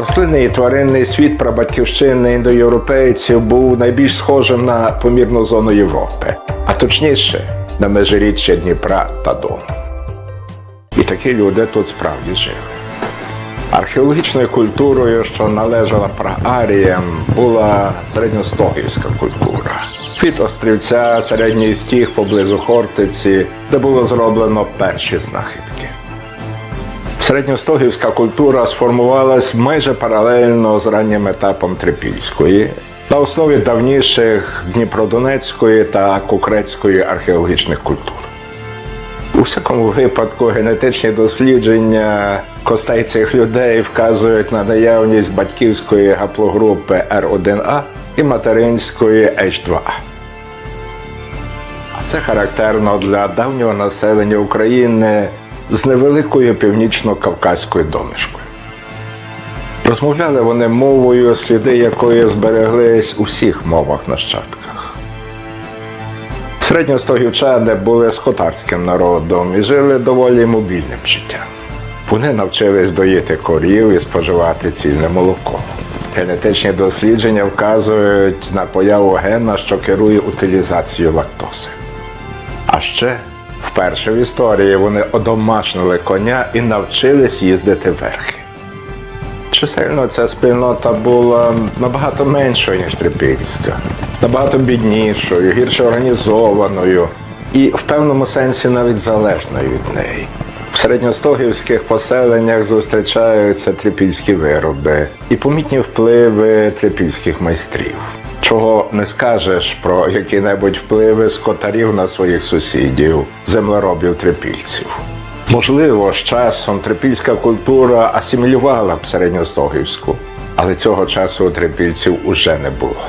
Рослинний і тваринний світ прабатьківщини індоєвропейців був найбільш схожим на помірну зону Європи, а точніше на межиріччя Дніпра та Дону. І такі люди тут справді жили. Археологічною культурою, що належала прааріям, була середньостогівська культура. Від острівця середній стіг поблизу Хортиці, де було зроблено перші знахідки. Середньостогівська культура сформувалась майже паралельно з раннім етапом Трипільської на основі давніших Дніпродонецької та Кукрецької археологічних культур. У всякому випадку генетичні дослідження костей цих людей вказують на наявність батьківської гаплогрупи R1A і материнської H2A. А це характерно для давнього населення України з невеликою північно-кавказькою домішкою. Розмовляли вони мовою, сліди якої збереглись у всіх мовах нащадках. Середньостогівчани були скотарським народом і жили доволі мобільним життям. Вони навчились доїти корів і споживати цільне молоко. Генетичні дослідження вказують на появу гена, що керує утилізацією лактози. А ще вперше в історії вони одомашнили коня і навчились їздити верхи. Чисельно ця спільнота була набагато меншою, ніж Трипільська, набагато біднішою, гірше організованою і в певному сенсі навіть залежною від неї. В середньостогівських поселеннях зустрічаються трипільські вироби і помітні впливи трипільських майстрів. Чого не скажеш про які-небудь впливи скотарів на своїх сусідів, землеробів трипільців. Можливо, з часом трипільська культура асимілювала б середньостогівську, але цього часу у трипільців уже не було.